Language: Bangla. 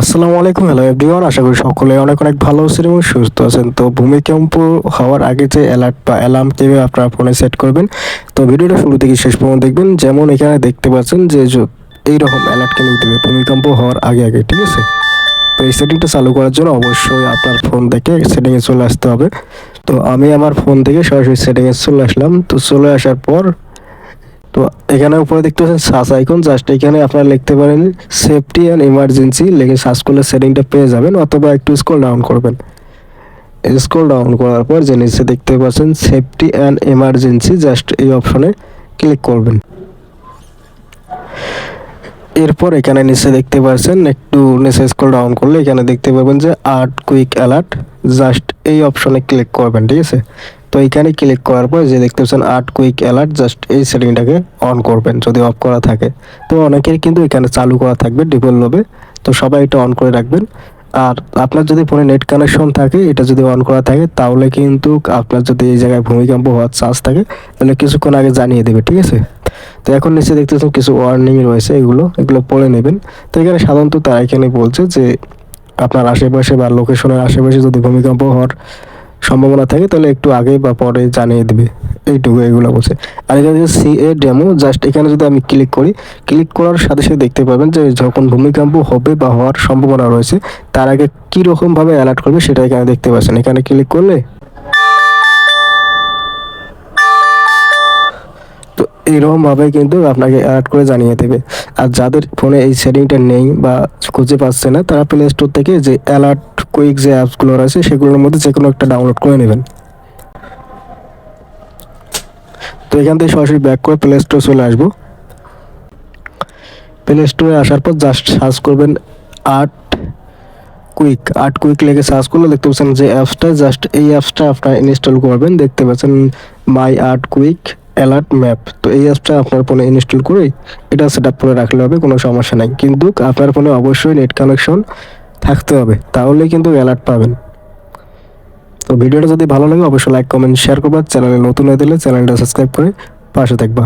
আসসালামু আলাইকুম হ্যালো এভরিওয়ান আশা করি সকলে অনেক অনেক ভালো আছেন এবং সুস্থ আছেন। তো ভূমিকম্প হওয়ার আগে যে অ্যালার্ট বা অ্যালার্ম কীভাবে আপনারা ফোনে সেট করবেন, তো ভিডিওটা শুরু থেকে শেষ পর্যন্ত দেখবেন। যেমন এখানে দেখতে পাচ্ছেন যে এইরকম অ্যালার্ট কিন্তু দেবে ভূমিকম্প হওয়ার আগে আগে, ঠিক আছে? তো এই সেটিংটা চালু করার জন্য অবশ্যই আপনার ফোন থেকে সেটিংয়ে চলে আসতে হবে। তো আমি আমার ফোন থেকে সরাসরি সেটিংয়ে চলে আসলাম। তো চলে আসার পর তো এখানে উপরে দেখতে পাচ্ছেন সার্চ আইকন জাস্ট এখানে আপনারা লিখতে পারেন সেফটি অ্যান্ড ইমার্জেন্সি লিখে সার্চ করলে সেটিংটা পেয়ে যাবেন, অথবা একটু স্ক্রল ডাউন করবেন। স্ক্রল ডাউন করার পর যে নিচে দেখতে পাচ্ছেন সেফটি অ্যান্ড ইমার্জেন্সি জাস্ট এই অপশনে ক্লিক করবেন। এরপর এখানে নিচে দেখতে পাচ্ছেন, একটু নিচে স্ক্রল ডাউন করলে এখানে দেখতে পাবেন যে আর্ট কুইক অ্যালার্ট জাস্ট এই অপশনে ক্লিক করবেন, ঠিক আছে? তো এখানে ক্লিক করার পর যে দেখতে পাচ্ছেন আর্ট কুইক অ্যালার্ট জাস্ট এই সেটিংটাকে অন করবেন, যদি অফ করা থাকে। তো অনেকের কিন্তু এখানে চালু করা থাকবে ডিফল্টভাবে তো সবাই এটা অন করে রাখবেন। আর আপনার যদি ফোনে নেট কানেকশন থাকে, এটা যদি অন করা থাকে, তাহলে কিন্তু আপনার যদি এই জায়গায় ভূমিকম্প হওয়ার চান্স থাকে, তাহলে কিছুক্ষণ আগে জানিয়ে দেবে, ঠিক আছে? তো এখন নিচে দেখতেছেন কিছু ওয়ার্নিং রয়েছে এগুলো এগুলো পড়ে নেবেন। তো এখানে সাধারণত তারা এখানে বলছে যে, আপনার আশেপাশে বা লোকেশনের আশেপাশে যদি ভূমিকম্প হওয়ার সম্ভাবনা থাকে, তাহলে একটু আগে বা পরে জানিয়ে দেবে। এইটুকু এগুলো বলছে। আর এখানে সি এ ডেমো জাস্ট এখানে যদি আমি ক্লিক করি ক্লিক করার সাথে সাথে দেখতে পাবেন যে যখন ভূমিকম্প হবে বা হওয়ার সম্ভাবনা রয়েছে, তার আগে কীরকমভাবে অ্যালার্ট করবে সেটা এখানে দেখতে পাচ্ছেন। এখানে ক্লিক করলে এইরকমভাবে কিন্তু আপনাকে অ্যাড করে জানিয়ে দেবে। আর যাদের ফোনে এই সেটিংটা নেই বা খুঁজে পাচ্ছে না, তারা প্লে স্টোর থেকে যে অ্যালার্ট কুইক যে অ্যাপসগুলো রয়েছে, সেগুলোর মধ্যে যে কোনো একটা ডাউনলোড করে নেবেন। তো এখান থেকে সরাসরি ব্যাক করে প্লে স্টোর চলে আসব। প্লে স্টোরে আসার পর জাস্ট সার্চ করবেন আর্ট কুইক আর্ট কুইক লেগে সার্চ করলে দেখতে পাচ্ছেন যে অ্যাপসটা জাস্ট এই অ্যাপসটা আপনারা ইনস্টল করবেন। দেখতে পাচ্ছেন my art quick alert map তো এই অ্যাপটা আপনার ফোনে ইনস্টল করে এটা সেট আপ করে রাখলে হবে, কোনো সমস্যা নাই। কিন্তু আপনার ফোনে অবশ্যই নেট কানেকশন থাকতে হবে, তাহলে কিন্তু অ্যালার্ট পাবেন। তো ভিডিওটা যদি ভালো লাগে, অবশ্যই লাইক কমেন্ট শেয়ার করবা। চ্যানেলে নতুন হয়ে দিলে চ্যানেলটা সাবস্ক্রাইব করে পাশে থাকবা।